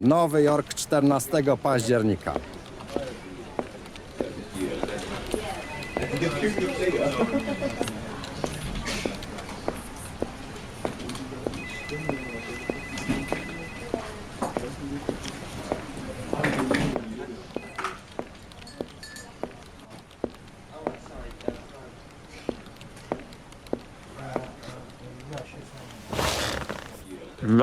Nowy Jork 14 października.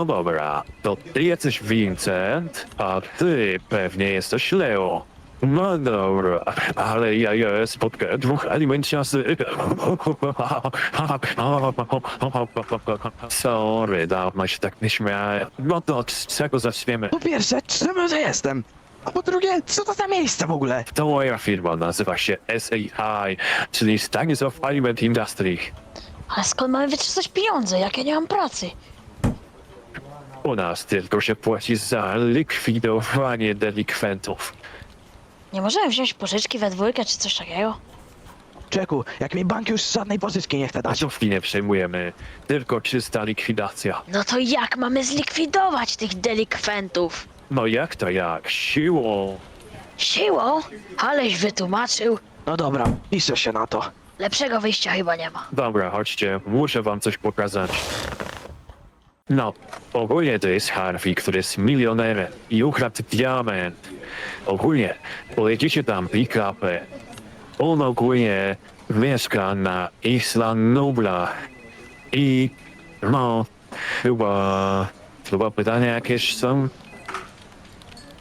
No dobra, to ty jesteś Vincent, a ty pewnie jesteś Leo. No dobra, ale ja, ja spotkałem dwóch alimenciasy. Sorry, dawno się tak nie śmiałem. No to z czego zaczniemy? Po pierwsze, czemu to jestem? A po drugie, co to za miejsce w ogóle? To moja firma nazywa się SAI, czyli Stanisław Aliment Industry. Ale skąd mamy wyczesać pieniądze, jak ja nie mam pracy? U nas tylko się płaci za likwidowanie delikwentów. Nie możemy wziąć pożyczki we dwójkę czy coś takiego? Czeku, jak mi bank już żadnej pożyczki nie chce dać. to nie przejmujemy, tylko czysta likwidacja. No to jak mamy zlikwidować tych delikwentów? No jak to jak? Siłą. Siłą? Aleś wytłumaczył. No dobra, piszę się na to. Lepszego wyjścia chyba nie ma. Dobra, chodźcie, muszę wam coś pokazać. No, ogólnie to jest Harvey, który jest milionerem i ukradł diament. Ogólnie, pojedziecie tam pick-upy. On ogólnie mieszka na Isla Nubla. I, no, chyba, chyba pytania jakieś są?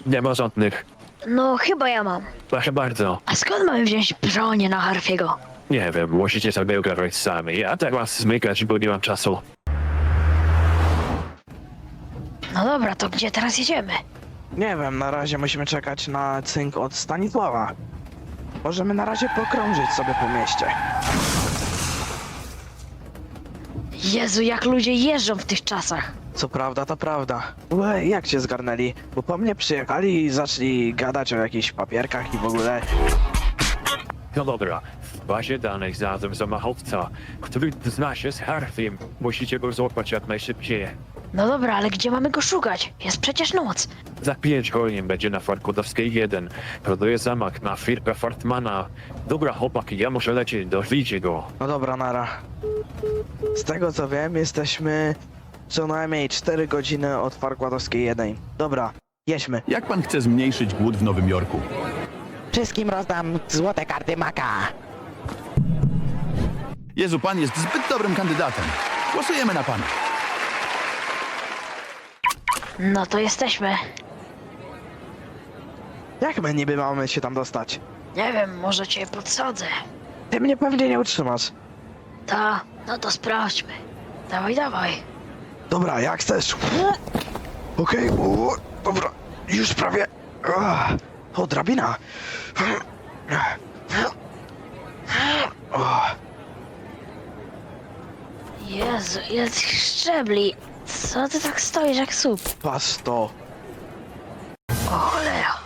Nie ma żadnych. No chyba ja mam. Proszę bardzo. A skąd mamy wziąć bronię na Harfiego? Nie wiem, musicie sobie ogarnąć sami. Ja teraz zmykać, bo nie mam czasu. No dobra, to gdzie teraz jedziemy? Nie wiem, na razie musimy czekać na cynk od Stanisława. Możemy na razie pokrążyć sobie po mieście. Jezu, jak ludzie jeżdżą w tych czasach. Co prawda, to prawda. Łe, jak cię zgarnęli? Bo po mnie przyjechali i zaczęli gadać o jakichś papierkach i w ogóle... No dobra, w bazie danych znalazłem zamachowca, który zna się z Harfim. Musicie go złapać jak najszybciej. No dobra, ale gdzie mamy go szukać? Jest przecież noc. Za pięć godzin będzie na Farkudowskiej 1. Produkuje zamach na firmę Fartmana. Dobra chłopaki, ja muszę lecieć, dowiecie go. No dobra, nara. Z tego co wiem, jesteśmy co najmniej 4 godziny od Farkładowskiej 1. Dobra, jedźmy. Jak pan chce zmniejszyć głód w Nowym Jorku? Wszystkim rozdam złote karty Maka. Jezu, pan jest zbyt dobrym kandydatem. Głosujemy na pana. No to jesteśmy. Jak my niby mamy się tam dostać? Nie wiem, może cię podsadzę. Ty mnie pewnie nie utrzymasz. Ta, no to sprawdźmy. Dawaj, dawaj. Dobra, jak chcesz. Okej, o, dobra, już prawie. Ah, O, drabina. O, Jezu, tych szczebli. Co ty tak stoisz jak słup? patrz to. O cholera.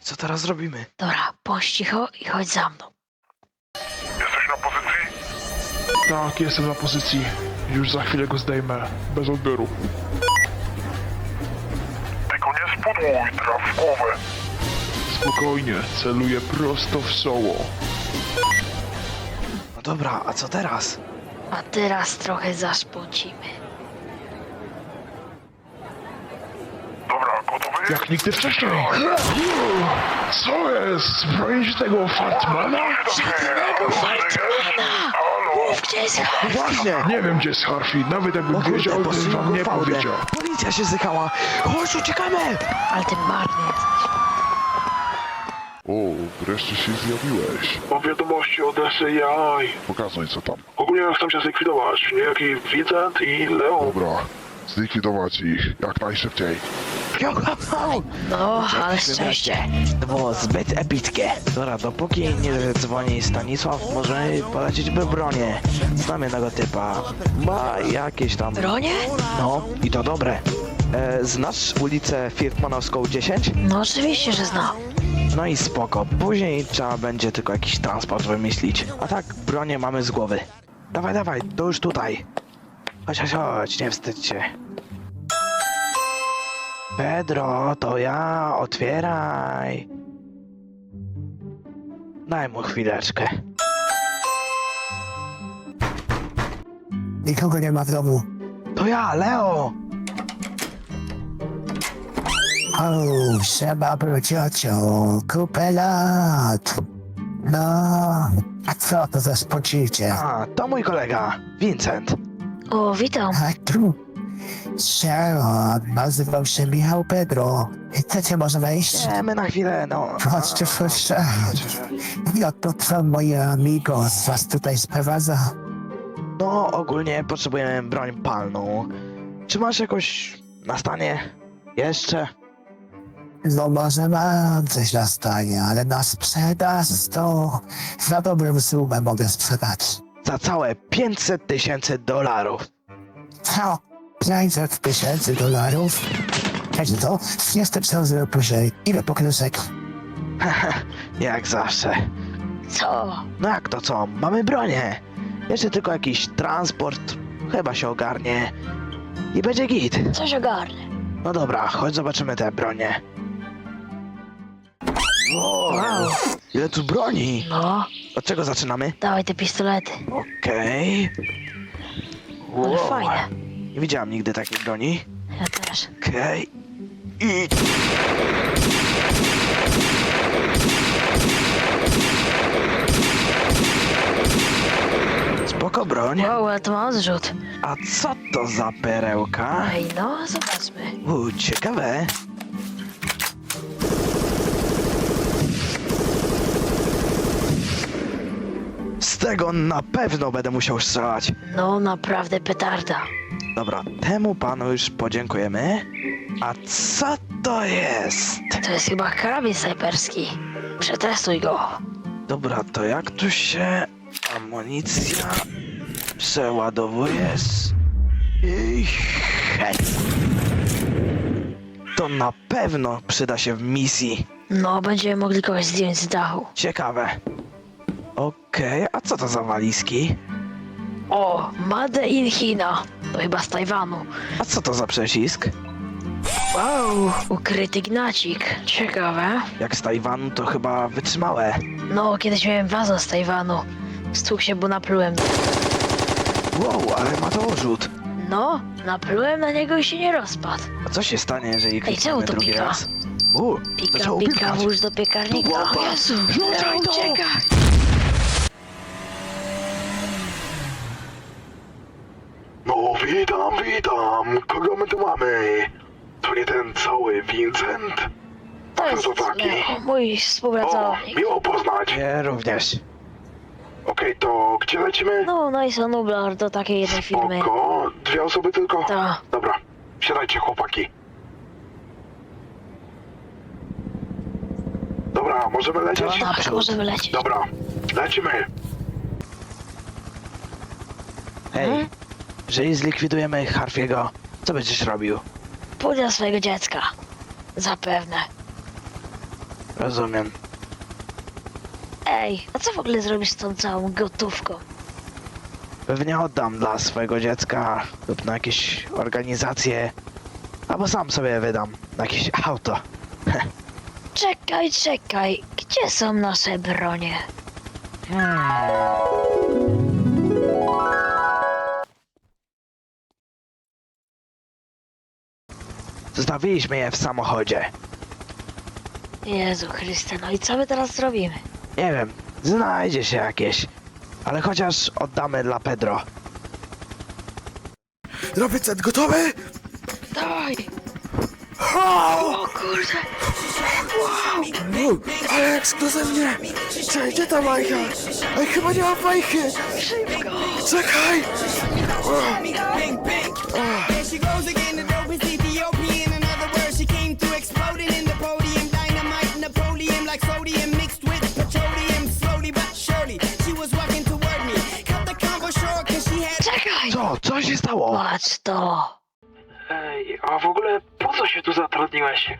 Co teraz zrobimy? Dobra, bądź cicho i chodź za mną. Jesteś na pozycji? Tak, jestem na pozycji. Już za chwilę go zdejmę. Bez odbioru. Tylko nie spudłuj, traf w głowę. Spokojnie, celuję prosto w czoło. No dobra, a co teraz? A teraz trochę zaszpącimy. Dobra, gotowy? Jak nigdy wcześniej. Co jest? Bronić tego Fartmana? Żadnego Fartmana! Mów, gdzie jest Harvey? Właśnie! Nie wiem, gdzie jest Harfi. Nawet O jakbym kurde, wiedział, to bym wam nie fałdę. powiedział. Policja się zjechała! Chodź, uciekamy! Ale ty marny jesteś. O, wreszcie się zjawiłeś. Mam wiadomości od SAI. Pokazuj co tam. Ogólnie chcą cię zlikwidować. Niejaki Vincent i Leo. Dobra, zlikwidować ich jak najszybciej. Jo, ho, ho. No, ale szczęście. To było zbyt epickie. Dobra, dopóki nie dzwoni Stanisław, możemy polecieć by bronię. Znam jednego typa. Ma jakieś tam... Bronie? No, i to dobre. E, znasz ulicę Firtmanowską 10? No oczywiście, że znam. No i spoko. Później trzeba będzie tylko jakiś transport wymyślić. A tak, bronię mamy z głowy. Dawaj, dawaj, to już tutaj. Chodź, chodź, chodź, nie wstydź się. Pedro, to ja, otwieraj. Daj mu chwileczkę. Nikogo nie ma w domu. To ja, Leo. O, trzeba brociocią, kupę lat. No, a co to za spoczycie? A, to mój kolega, Vincent. O, witam. A tu, Sharon, nazywał się Michał Pedro. Chcecie może wejść? Idziemy na chwilę, no. Chodźcie, chodźcie. Ja to co moje amigo was tutaj sprowadza. No, ogólnie potrzebujemy broń palną. Czy masz jakoś na stanie? Jeszcze? No może mam coś na stanie, ale na sprzedaż to za dobrą sumę mogę sprzedać. Za całe 500 tysięcy dolarów. Co? 500 tysięcy dolarów? Wiecie to? Jestem co później. Ile pokryszek? Jak zawsze. Co? No jak to co? Mamy bronię. Jeszcze tylko jakiś transport. Chyba się ogarnie. I będzie git. Coś ogarnę. No dobra, chodź zobaczymy te bronie. Wow, Wow. ile tu broni? No, Od czego zaczynamy? dawaj te pistolety. Okej. Ale fajne. Nie widziałam nigdy takiej broni. Ja też. Okej. I... Spoko broń. Wow, ale to ma odrzut. A co to za perełka? Ej, no, zobaczmy. U, ciekawe. Z tego na pewno będę musiał strzelać. No, naprawdę petarda. Dobra, temu panu już podziękujemy. A co to jest? To jest chyba karabin snajperski. Przetestuj go. Dobra, to jak tu się amunicja przeładowuje z... i hec. To na pewno przyda się w misji. No, będziemy mogli kogoś zdjąć z dachu. Ciekawe. Okej, a co to za walizki? O, Made in China. To chyba z Tajwanu. A co to za przycisk? Wow, ukryty gnacik. Ciekawe. Jak z Tajwanu to chyba wytrzymałe. No, kiedyś miałem wazon z Tajwanu. Stukł się, bo naplułem. Wow, ale ma to orzut. No, naplułem na niego i się nie rozpadł. A co się stanie, jeżeli czemu klikniemy to drugi pika? raz? U, Pika, zaczęło pika, włóż do piekarnika. Łapa. Jezu, Rzucaj to. uciekaj. No, witam. Kogo my tu mamy? To nie ten cały Vincent? To jest to taki. e, mój O, współpracownik. miło poznać. Nie, również. Okej, to gdzie lecimy? No, Nice Nublar do takiej jednej firmy. Spoko. Dwie osoby tylko? Ta. Dobra, siadajcie chłopaki. Dobra, możemy To lecieć? naprzód możemy lecieć. Dobra, lecimy. Hej, Mhm. Jeżeli zlikwidujemy Harfiego, co będziesz robił? Pójdę do swojego dziecka. Zapewne. Rozumiem. Ej, a co w ogóle zrobisz z tą całą gotówką? Pewnie oddam dla swojego dziecka lub na jakieś organizacje, albo sam sobie wydam na jakieś auto. Czekaj, czekaj. Gdzie są nasze bronie? Zostawiliśmy je w samochodzie. Jezu Chryste, no i co my teraz zrobimy? Nie wiem, znajdzie się jakieś. Ale chociaż oddamy dla Pedro. Robiec gotowy? Dawaj! O kurde! Ale ekskluzywnie! Cześć, gdzie ta bajka? Ej, chyba nie ma bajki! Szybko! Czekaj! There she Co się stało? Patrz to! Ej, a w ogóle po co się tu zatrudniłeś?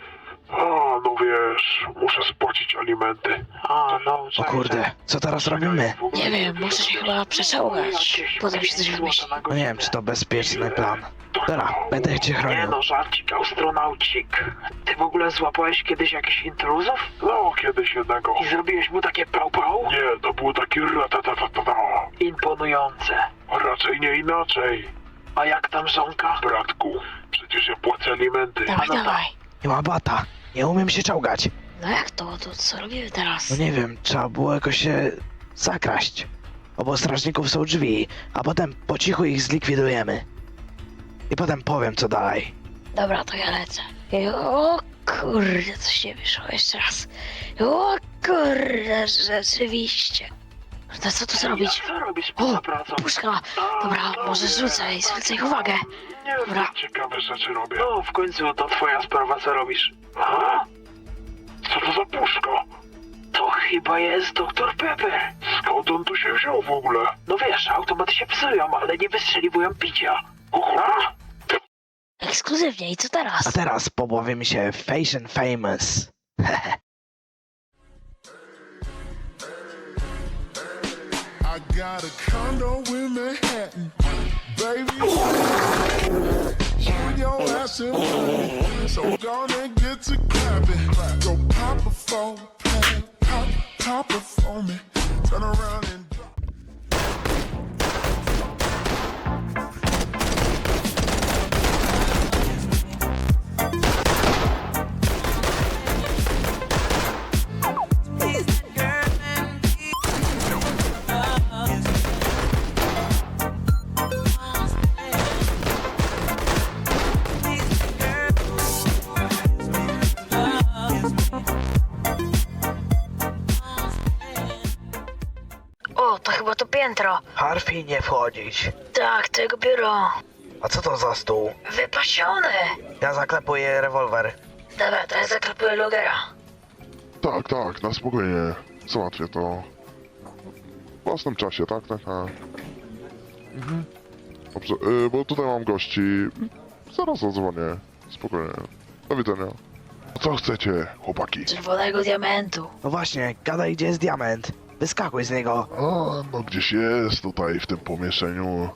A, no wiesz, muszę spłacić alimenty. A, no, O kurde, co teraz robimy? Nie wiem, muszę się chyba przeczołgać. Potem się coś wymyśli. No nie wiem, czy to bezpieczny plan. Dobra, będę cię chronił. no, żarcik, astronaucik. Ty w ogóle złapałeś kiedyś jakichś intruzów? No, kiedyś jednego. I zrobiłeś mu takie pał-pał? Nie, to było takie ratatatata. Imponujące. Raczej nie inaczej. A jak tam żonka? Bratku, przecież ja płacę alimenty. Dawaj, no tak. dawaj. Nie ma bata. Nie umiem się czołgać. No jak to? To co robimy teraz? No nie wiem, trzeba było jakoś się zakraść. Obok strażników są drzwi, a potem po cichu ich zlikwidujemy. I potem powiem co dalej. Dobra, to ja lecę. I- O kurde, coś nie wyszło. Jeszcze raz. O kurde, rzeczywiście. No co tu zrobić? Co robisz O, poza pracą? puszka. Dobra, może rzucę i zwrócę ich uwagę. Nie Dobra. ciekawe rzeczy robię. No, w końcu to twoja sprawa, co robisz. A? Co to za puszka? To chyba jest doktor Pepper. Skąd on tu się wziął w ogóle? No wiesz, automaty się psują, ale nie wystrzeliwują picia. A? Ekskluzywnie. I co A teraz? teraz pobawimy się Fashion Famous. I got a condo in Manhattan. Baby, and your ass in money. So gonna get to clapping. Go pop a phone, pop, pop, pop it for me. Turn around and Harfi nie wchodzić. Tak, to jego biuro. A co to za stół? Wypasiony. Ja zaklepuję rewolwer. Dobra, to ja zaklepuję Lugera. Tak, tak, na spokojnie. Załatwię to. W własnym czasie, tak, tak, tak. Dobrze, y, bo tutaj mam gości. Zaraz zadzwonię. Spokojnie. Do widzenia. Co chcecie, chłopaki? Czerwonego diamentu. No właśnie, gadaj gdzie jest diament. Wyskakuj z niego. A, no gdzieś jest tutaj w tym pomieszczeniu.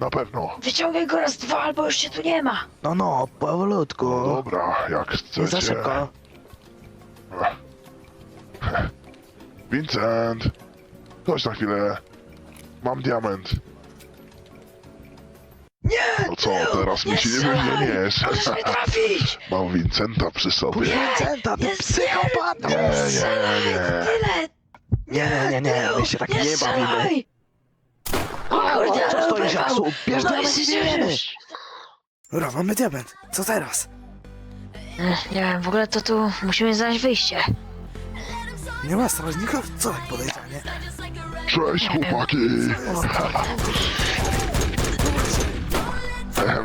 Na pewno. Wyciągaj go raz dwa, albo już się tu nie ma. No no, powolutku. Dobra, jak Nie za chcecie. szybko. Vincent! Chodź na chwilę. Mam diament. Nie! No co, teraz mi się nie strzelaj! wymieniesz. Możesz mnie trafić. Mam Vincenta przy sobie. Vincenta, ty Nie psychopata! Nie, nie, nie. Tyle. Nie, nie, nie, nie, my się tak nie bawimy. strzelaj. O kurde, Co oberwał. słup? Bierz No diament i. Dobra, mamy diament. Co teraz? Ech, Nie wiem, w ogóle to tu musimy znaleźć wyjście. Nie ma strażników? Co tak podejrzanie? Cześć chłopaki!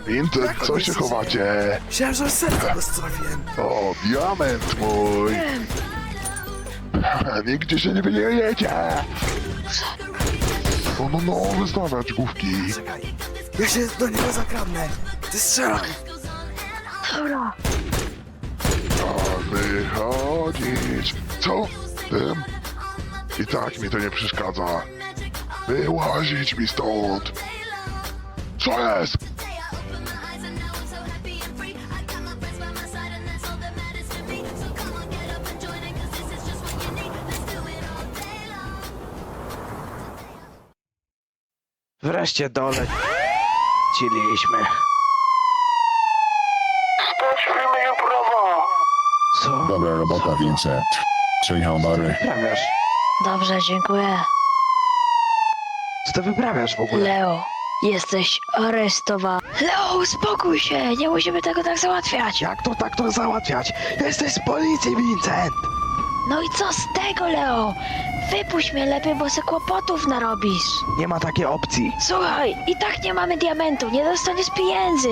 Vincent, co się chowacie? Myślałem, że z serca go strafiłem. O, diament mój! Nigdzie się nie wyjdziecie! No, no, no, wystawiać główki. Czekaj. Ja się do niego zakradnę. Ty strzelaj. Dobra. A wychodzić. Co? Tym? I tak mi to nie przeszkadza. Wyłazić mi stąd. Co jest? Wreszcie doleciliśmy. Sprawdźmy je prawa! Co? Dobra robota, Vincent. Przyjechał Mary. Wyprawiasz? Dobrze, dziękuję. Co ty wyprawiasz w ogóle? Leo, jesteś aresztowany. Leo, uspokój się, nie musimy tego tak załatwiać. Jak to tak to załatwiać? Jesteś z policji, Vincent! No i co z tego, Leo? Wypuść mnie lepiej, bo se kłopotów narobisz. Nie ma takiej opcji. Słuchaj, i tak nie mamy diamentu, nie dostaniesz pieniędzy.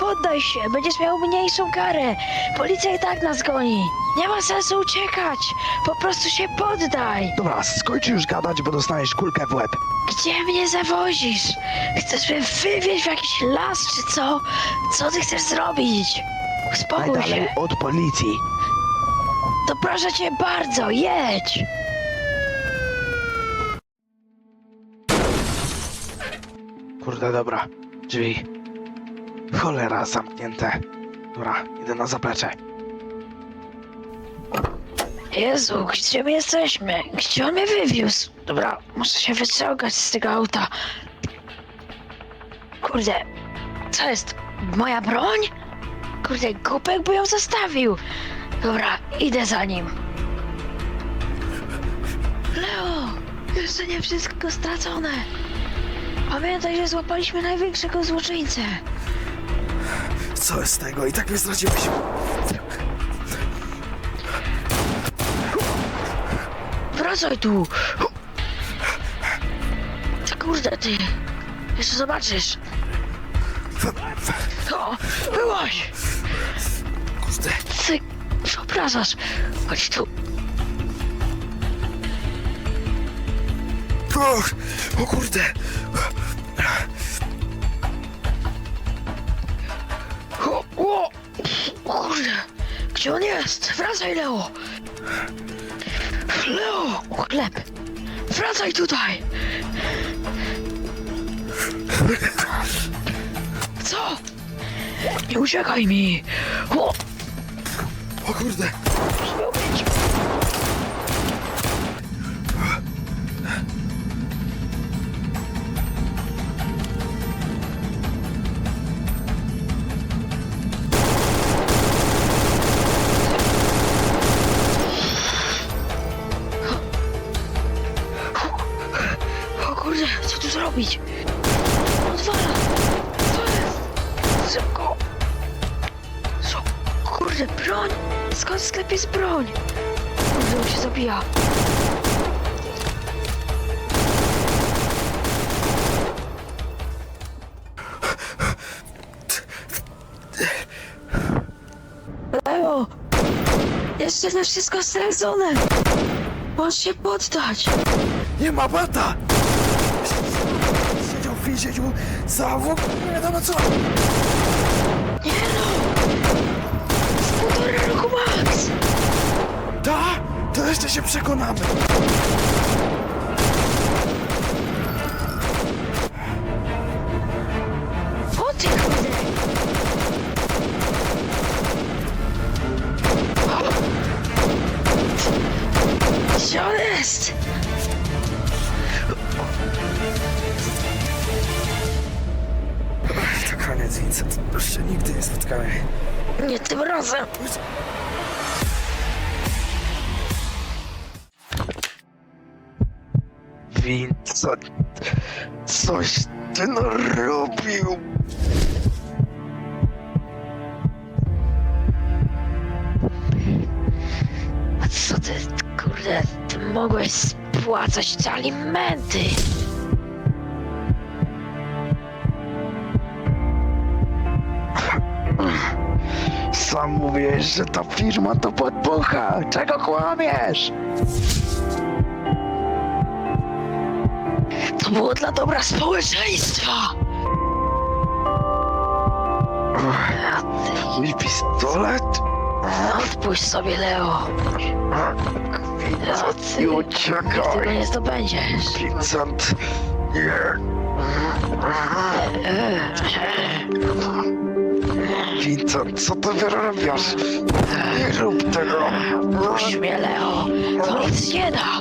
Poddaj się, będziesz miał mniejszą karę. Policja i tak nas goni. Nie ma sensu uciekać. Po prostu się poddaj. Dobra, skończ już gadać, bo dostaniesz kulkę w łeb. Gdzie mnie zawozisz? Chcesz mnie wywieźć w jakiś las, czy co? Co ty chcesz zrobić? Uspokój Najdalej się. od policji. To proszę cię bardzo, jedź! Kurde, dobra. Drzwi. Cholera, zamknięte. Dobra, idę na zaplecze. Jezu, gdzie my jesteśmy? Gdzie on mnie wywiózł? Dobra, muszę się wyciągać z tego auta. Kurde, co jest? Moja broń? Kurde, głupek by ją zostawił. Dobra, idę za nim. Leo, jeszcze nie wszystko stracone. Pamiętaj, że złapaliśmy największego złoczyńcę. Co jest z tego? I tak mnie zdradziłeś. Wracaj tu! Ty kurde, ty! Jeszcze zobaczysz! O, byłaś! Kurde. Ty przepraszasz! Chodź tu! O, o kurde. O, o! o kurde! Gdzie on jest? Wracaj, Leo! Leo! Chleb! Wracaj tutaj! Co? Nie uciekaj mi! O! O kurde. Zabija. Leo! Jeszcze nie wszystko stracone! Możesz się poddać! Nie ma bata. Siedział w więzieniu za w nie wiadomo co. Nie no! Z półtora roku max! Da? To jeszcze się przekonamy. Vincent, coś ty narobił. A co ty, kurde, ty mogłeś spłacać te alimenty? Sam mówisz, że ta firma to podbucha. Czego kłamiesz? Było dla dobra społeczeństwa! Ty, Mój pistolet? odpuść sobie, Leo. A Vincent, ty, nie nigdy go uciekaj. nie zdobędziesz. Vincent, nie. Vincent, co ty wyrabiasz? Nie rób tego. Puść mnie, Leo. To nic nie da.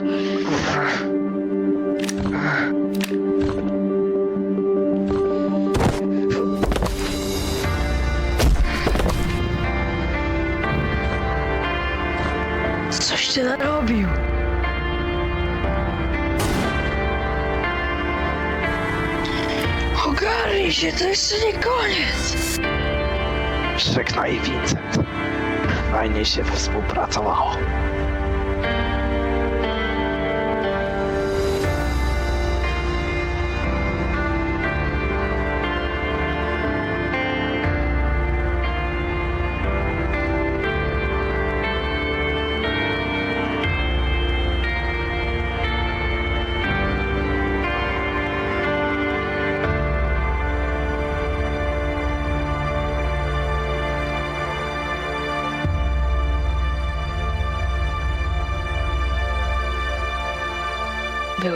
Ty narobił. Ogarnij się, to jeszcze nie koniec. Żegnaj, Vincent. Fajnie się współpracowało.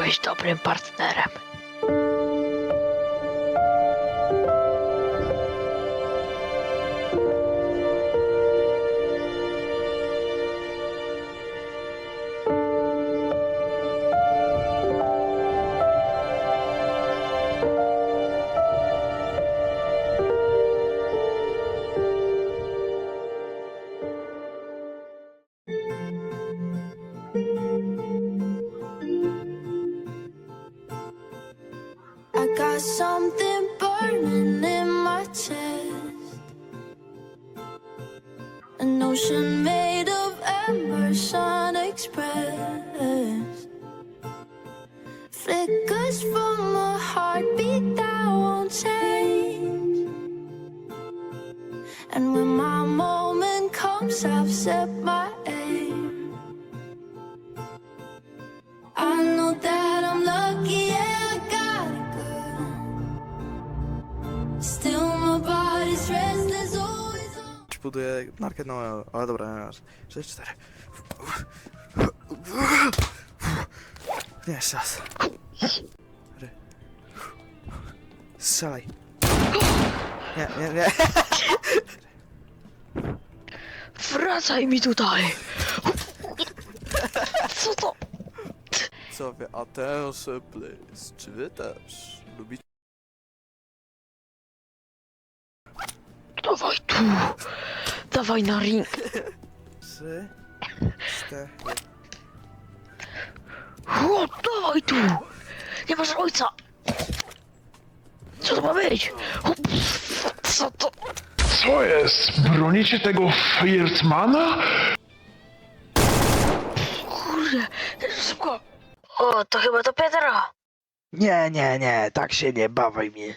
Byłeś dobrym partnerem. Flickers from a heartbeat that won't change. And when my moment comes, I've set my aim. I know that I'm lucky, yeah, I got it. Still, my body's restless, always on. Buduję markę no, ale dobra, nie masz. 6, 4. Nie, jeszcze raz. Strzelaj. Nie, nie, nie. Wracaj mi tutaj! Co to? Co wy, attention please. Czy wy też lubicie? Dawaj tu! Dawaj na ring! 3, 4. O, dawaj tu! Nie masz ojca! Co to ma być? Co to? Co jest? Bronicie tego Firstmana? Kurde, szybko! O, to chyba to Pedro! Nie, nie, nie, tak się nie bawaj mnie.